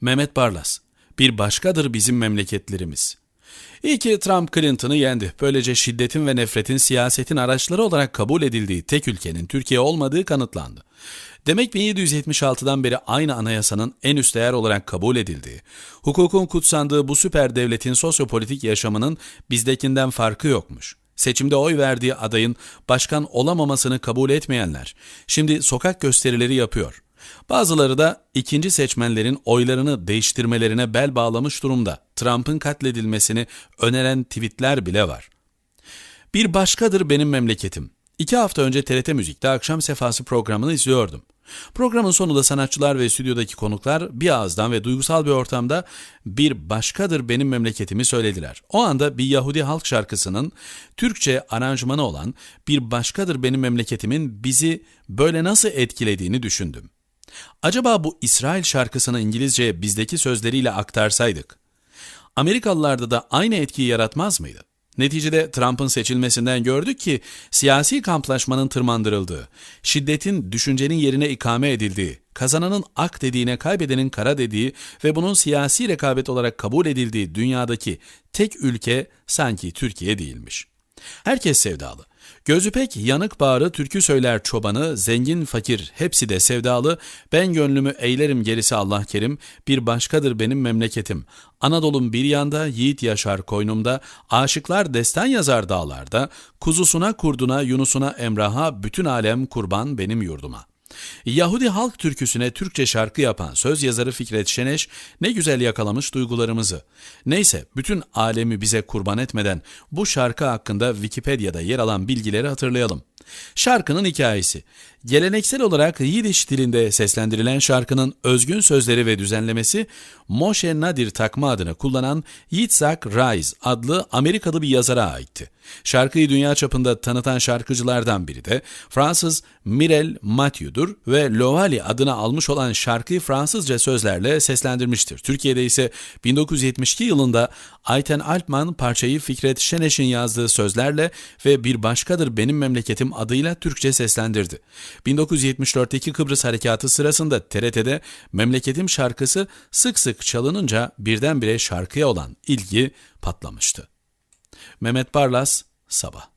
Mehmet Barlas, bir başkadır bizim memleketlerimiz. İyi ki Trump Clinton'ı yendi. Böylece şiddetin ve nefretin siyasetin araçları olarak kabul edildiği tek ülkenin Türkiye olmadığı kanıtlandı. Demek 1776'dan beri aynı anayasanın en üst değer olarak kabul edildiği, hukukun kutsandığı bu süper devletin sosyopolitik yaşamının bizdekinden farkı yokmuş. Seçimde oy verdiği adayın başkan olamamasını kabul etmeyenler şimdi sokak gösterileri yapıyor. Bazıları da ikinci seçmenlerin oylarını değiştirmelerine bel bağlamış durumda. Trump'ın katledilmesini öneren tweetler bile var. Bir başkadır benim memleketim. İki hafta önce TRT Müzik'te Akşam Sefası programını izliyordum. Programın sonunda sanatçılar ve stüdyodaki konuklar bir ağızdan ve duygusal bir ortamda bir başkadır benim memleketimi söylediler. O anda bir Yahudi halk şarkısının Türkçe aranjmanı olan bir başkadır benim memleketimin bizi böyle nasıl etkilediğini düşündüm. Acaba bu İsrail şarkısını İngilizceye bizdeki sözleriyle aktarsaydık, Amerikalılarda da aynı etkiyi yaratmaz mıydı? Neticede Trump'ın seçilmesinden gördük ki siyasi kamplaşmanın tırmandırıldığı, şiddetin düşüncenin yerine ikame edildiği, kazananın ak dediğine kaybedenin kara dediği ve bunun siyasi rekabet olarak kabul edildiği dünyadaki tek ülke sanki Türkiye değilmiş. Herkes sevdalı. Gözü pek yanık bağrı türkü söyler çobanı, zengin fakir hepsi de sevdalı, ben gönlümü eylerim gerisi Allah kerim, bir başkadır benim memleketim. Anadolu'm bir yanda, yiğit yaşar koynumda, aşıklar destan yazar dağlarda, kuzusuna kurduna Yunus'una Emrah'a, bütün alem kurban benim yurduma.'' Yahudi halk türküsüne Türkçe şarkı yapan söz yazarı Fikret Şeneş ne güzel yakalamış duygularımızı. Neyse bütün alemi bize kurban etmeden bu şarkı hakkında Wikipedia'da yer alan bilgileri hatırlayalım. Şarkının hikayesi. Geleneksel olarak Yiddish dilinde seslendirilen şarkının özgün sözleri ve düzenlemesi Moshe Nadir takma adını kullanan Yitzhak Reis adlı Amerikalı bir yazara aitti. Şarkıyı dünya çapında tanıtan şarkıcılardan biri de Fransız Mirel Mathieu'dur ve Lovali adını almış olan şarkıyı Fransızca sözlerle seslendirmiştir. Türkiye'de ise 1972 yılında Ayten Altman parçayı Fikret Şeneş'in yazdığı sözlerle ve Bir Başkadır Benim Memleketim adıyla Türkçe seslendirdi. 1974'teki Kıbrıs Harekatı sırasında TRT'de Memleketim şarkısı sık sık çalınınca birdenbire şarkıya olan ilgi patlamıştı. Mehmet Barlas, Sabah